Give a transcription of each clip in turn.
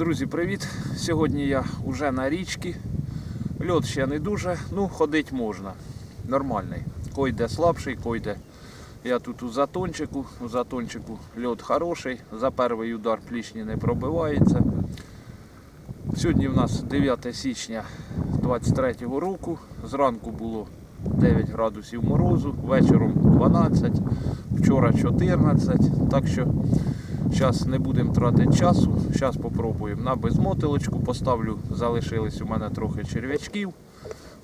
Друзі, привіт! Сьогодні я вже на річці. Льот ще не дуже, ну ходить можна. Нормальний. Койде слабший, койде. Я тут у затончику, у затончику льот хороший, за перший удар плічні не пробивається. Сьогодні в нас 9 січня 23 року. Зранку було 9 градусів морозу, вечором 12, вчора 14. Так що Зараз не будемо тратити часу. Зараз спробуємо на безмотилочку. Поставлю, залишились у мене трохи черв'ячків.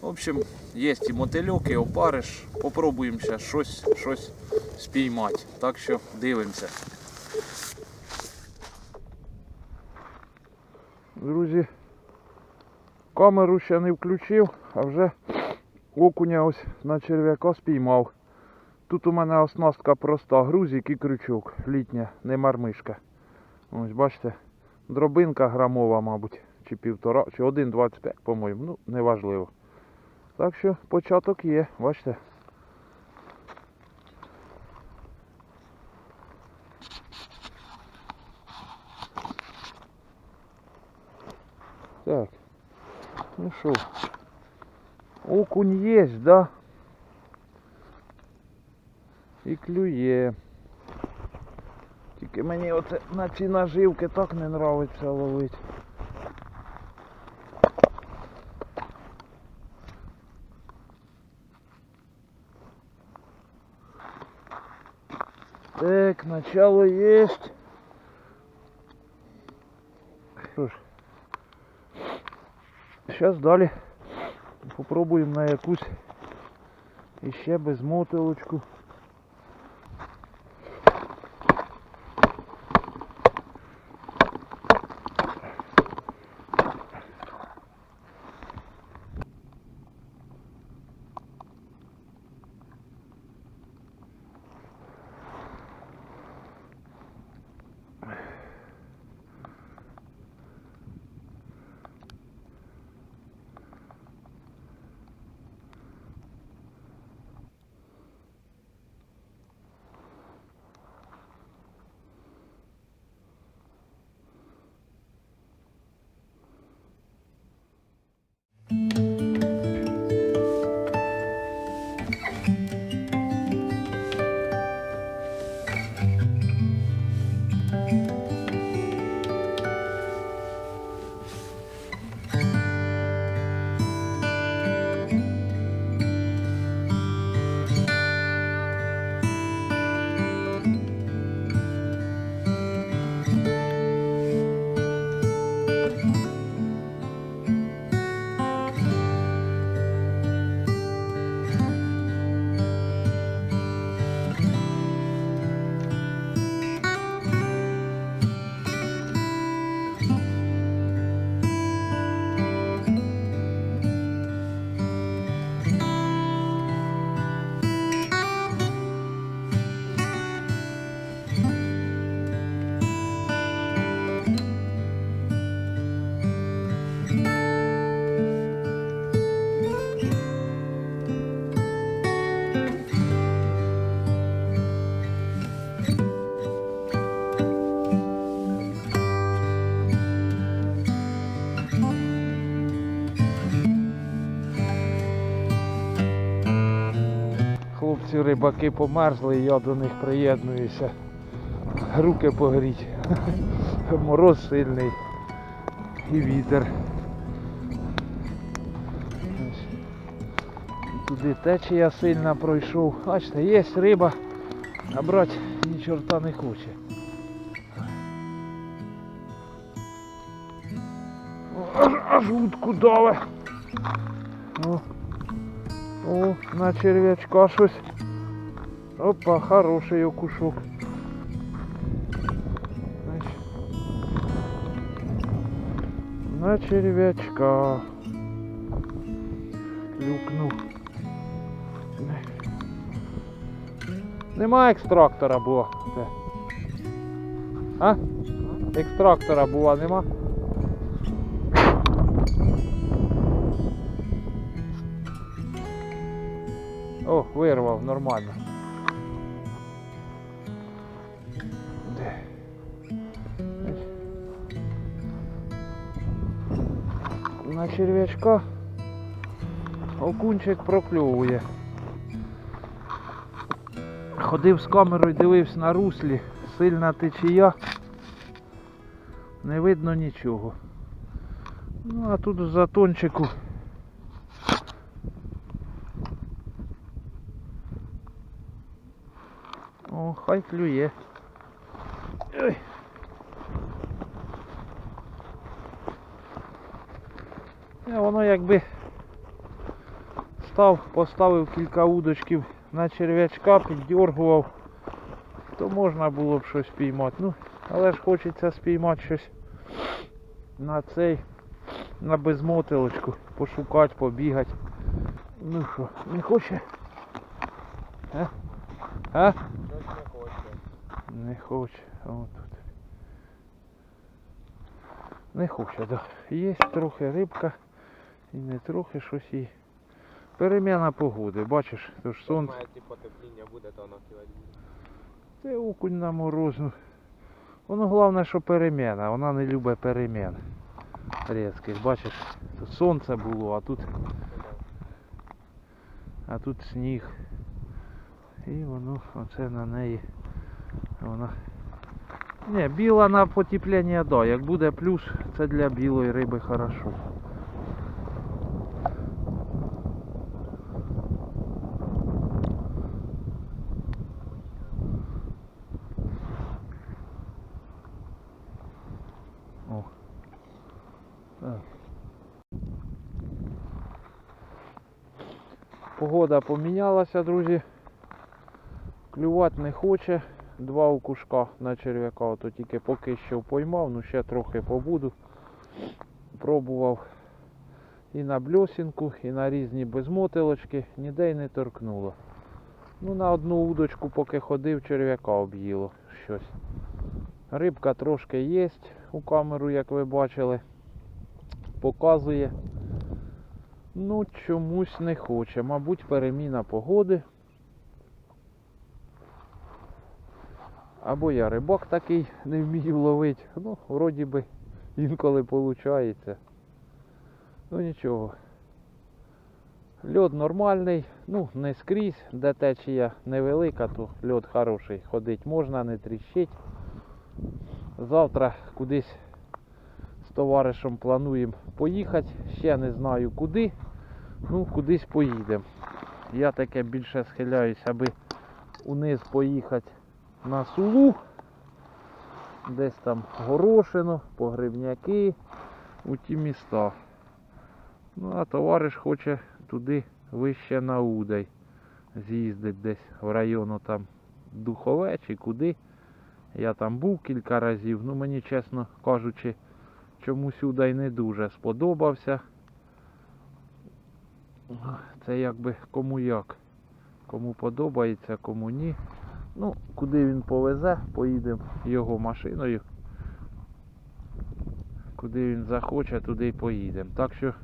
В общем, є і мотильок, і опариш. Попробуємо ще щось, щось спіймати. Так що дивимося. Друзі, камеру ще не включив, а вже окуня ось на черв'яка спіймав. Тут у мене оснастка проста, грузик і крючок. Літня, не мармишка. Ось бачите, дробинка грамова, мабуть, чи півтора, чи 1,25, по-моєму. Ну, неважливо. Так що початок є, бачите. Так. Ну що, окунь є, да? І клює. Тільки мені оце на ці наживки так не нравиться ловити. Так, начало есть. Що ж, зараз далі попробуємо на якусь іще безмотилочку. Рибаки померзли, я до них приєднуюся. Руки погріть. Мороз сильний і вітер. Туди течія сильна пройшов. Бачите, є риба, а брати ні чорта не хоче. Аж, аж утку даве. О. О, на черв'ячка щось. Опа, хороший окушок. На черв'ячка. Клюкнув. Нема екстрактора було. Де? А? Екстрактора була, нема? О, вирвав, нормально. Черв'ячка. Окунчик прокльовує. Ходив з камерою, дивився на руслі, сильна течія. Не видно нічого. Ну а тут в затончику. О, хай клює. Ой. Е, Воно якби став, поставив кілька удочків на черв'ячка, піддергував, то можна було б щось піймати. Ну, але ж хочеться спіймати щось на цей, на безмотилочку, пошукати, побігати. Ну що, не хоче? А? А? Щось не хоче. Не хоче. О, тут. Не хоче, да. Є трохи рибка і не трохи щось і. Переміна погоди, бачиш, то ж сонце. Ті потепління буде, то воно кіло Це окунь на морозну. Воно головне, що переміна, вона не любить перемін. Різких, бачиш, тут сонце було, а тут, а тут сніг. І воно оце на неї. Вона. Ні, біла на потепління, да. Як буде плюс, це для білої риби хорошо. Погода помінялася, друзі. Клювати не хоче. Два окушка на черв'яка, ото тільки поки що поймав, ну ще трохи побуду. Пробував і на бльосінку, і на різні безмотилочки, ніде й не торкнуло. Ну на одну удочку, поки ходив, черв'яка об'їло щось. Рибка трошки є у камеру, як ви бачили. Показує. Ну, чомусь не хоче. Мабуть, переміна погоди. Або я рибак такий не вмію ловити. Ну, вроді би інколи виходить. Ну нічого. Льод нормальний, ну не скрізь, де течія невелика, то льод хороший. Ходить можна, не тріщить. Завтра кудись з товаришем плануємо поїхати. Ще не знаю куди. Ну, кудись поїдемо. Я таке більше схиляюсь, аби униз поїхати на Сулу. Десь там Горошино, Погребняки, у ті міста. Ну, а товариш хоче туди вище на Удай. З'їздить десь в району там Духове чи куди. Я там був кілька разів, ну мені, чесно кажучи, чомусь Удай не дуже сподобався. Це якби кому як. Кому подобається, кому ні. Ну, куди він повезе, поїдемо його машиною. Куди він захоче, туди й поїдемо. Так що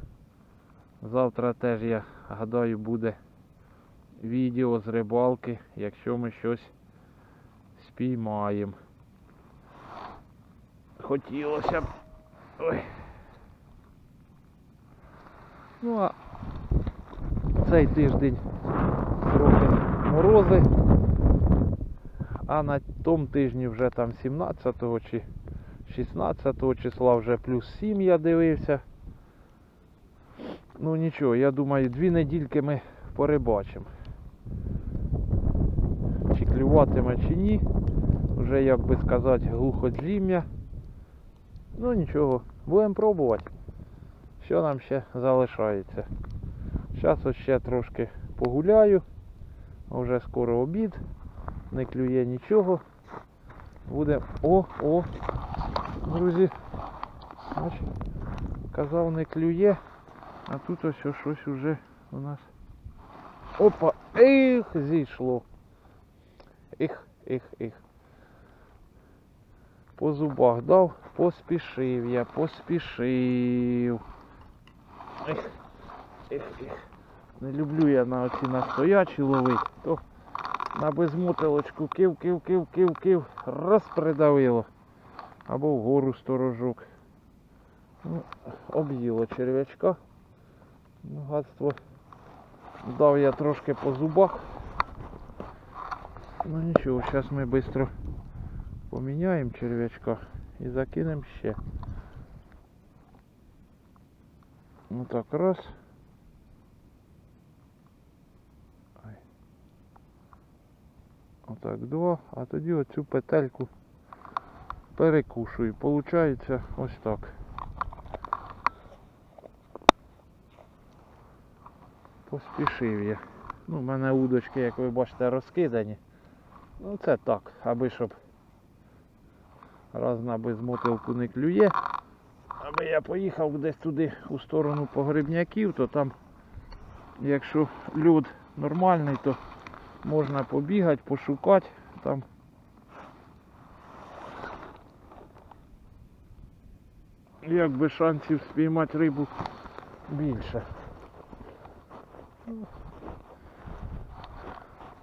завтра теж, я гадаю, буде відео з рибалки, якщо ми щось спіймаємо. Хотілося б. Ой. Ну а цей тиждень трохи морози. А на тому тижні вже там 17 чи 16 числа вже плюс 7 я дивився. Ну нічого, я думаю, дві недільки ми порибачимо. Чи клюватиме, чи ні. Вже, як би сказати, глуходзім'я. Ну нічого, будемо пробувати. Що нам ще залишається? Зараз ще трошки погуляю. Вже скоро обід. Не клює нічого. Буде... О, о! Друзі. Бач, казав не клює, а тут ось щось уже у нас. Опа! Ех, зійшло. Ех, ех, ех. По зубах дав, поспішив я, поспішив. Ех, ех, ех. Не люблю я на оці настоячі ловити, то на безмотилочку кив, кив, кив, кив, кив, раз придавило. Або вгору сторожок. Ну, об'їло черв'ячка. Ну, гадство. Дав я трошки по зубах. Ну нічого, зараз ми швидко поміняємо черв'ячка і закинемо ще. Ну так, раз. Отак, два. А тоді оцю петельку перекушую. Получається ось так. Поспішив я. Ну, в мене удочки, як ви бачите, розкидані. Ну це так, аби щоб раз на безмотилку не клює. Аби я поїхав десь туди у сторону погребняків, то там, якщо лід нормальний, то можна побігати, пошукати там. Якби шансів спіймати рибу більше.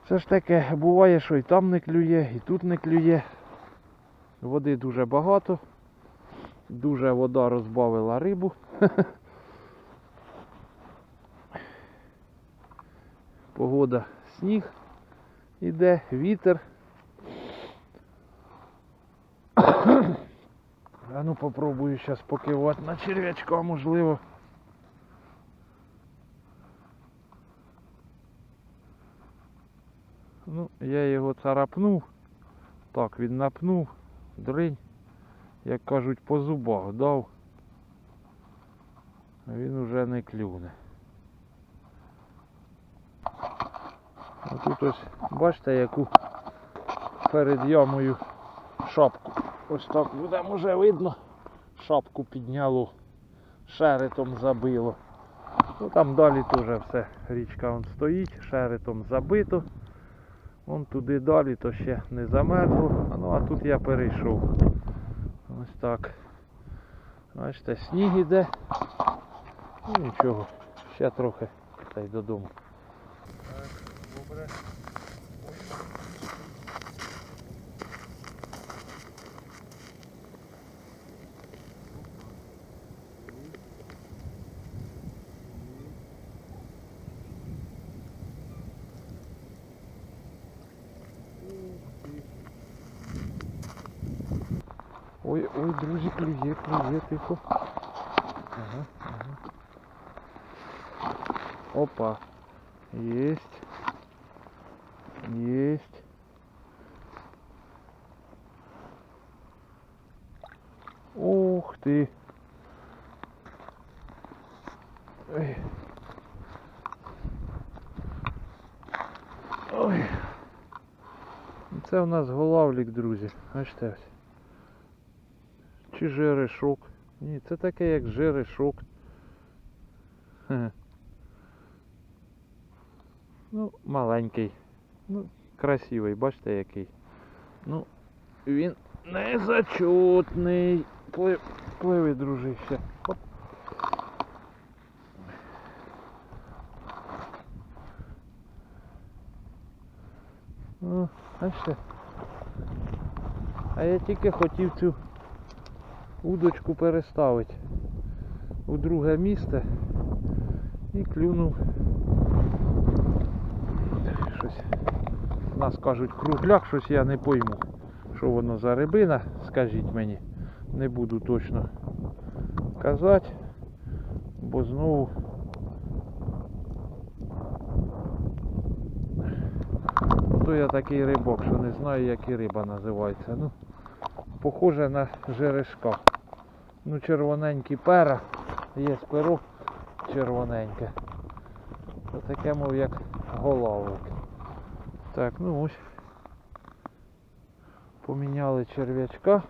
Це ж таке, буває, що і там не клює, і тут не клює. Води дуже багато. Дуже вода розбавила рибу. Погода сніг іде, вітер. А ну попробую зараз покивати на черв'ячка, можливо. Ну, я його царапнув. Так, він напнув, дринь, як кажуть, по зубах дав. Він уже не клюне. А тут ось, бачите, яку перед ямою шапку. Ось так буде, може видно. Шапку підняло, шеретом забило. Ну там далі теж все, річка вон стоїть, шеретом забито. Вон туди далі, то ще не замерзло. Ну а тут я перейшов. Ось так. Бачите, сніг іде. Ну нічого, ще трохи та й додому. Ой, ой, друзі, клює, клює, тихо. Ага, ага. Опа. Есть. Есть. Ух ты. Ой. Ой. Це у нас голавлік, друзі. Бачите. Чи жерешок? Ні, це таке як жерешок. Ну, маленький. Ну, красивий, бачите який. Ну, він не зачутний. Плив, пливи, дружище. Оп. Ну, бачите. А я тільки хотів цю удочку переставити у друге місце і клюнув щось. Нас кажуть кругляк, щось я не пойму. Що воно за рибина, скажіть мені. Не буду точно казати, бо знову то я такий рибок, що не знаю, як і риба називається. Ну, похоже на жерешка. Ну, червоненькі пера, є перо червоненьке. Таке, мов як головик. Так, ну ось. Поміняли черв'ячка.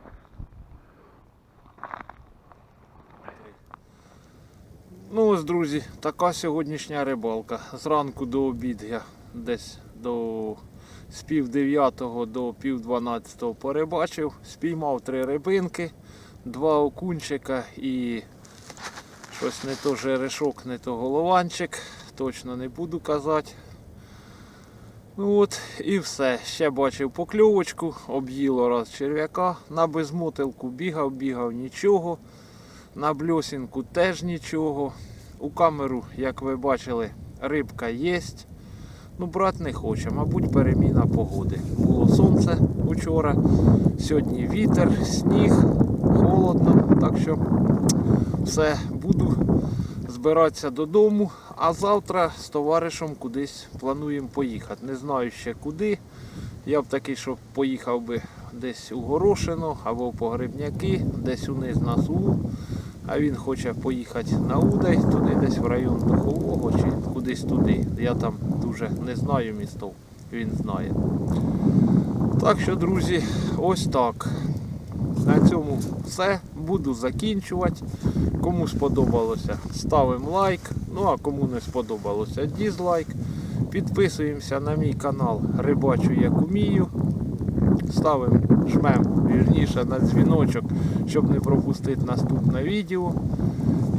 Ну ось, друзі, така сьогоднішня рибалка. Зранку до обід я десь до з пів дев'ятого до пів дванадцятого порибачив, спіймав три рибинки, два окунчика і щось не то жерешок, не то голованчик. Точно не буду казати. Ну от і все. Ще бачив покльовочку, об'їло раз черв'яка на безмотилку, бігав, бігав, нічого. На бльосінку теж нічого. У камеру, як ви бачили, рибка є. Ну, брат не хоче, мабуть, переміна погоди. Було сонце учора, сьогодні вітер, сніг, холодно. Так що все, буду збиратися додому, а завтра з товаришем кудись плануємо поїхати. Не знаю ще куди. Я б такий, що поїхав би десь у Горошино або в Погребняки, десь униз на Сулу. А він хоче поїхати на Удай, туди десь в район Духового чи кудись туди. Я там дуже не знаю містов, він знає. Так що, друзі, ось так. На цьому все. Буду закінчувати. Кому сподобалося, ставимо лайк. Ну а кому не сподобалося, дізлайк. Підписуємося на мій канал Рибачу як умію. Ставимо жмем вірніше на дзвіночок, щоб не пропустити наступне відео.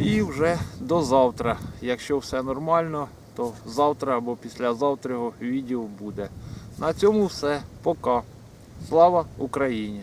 І вже до завтра. Якщо все нормально, то завтра або післязавтра відео буде. На цьому все. Пока. Слава Україні!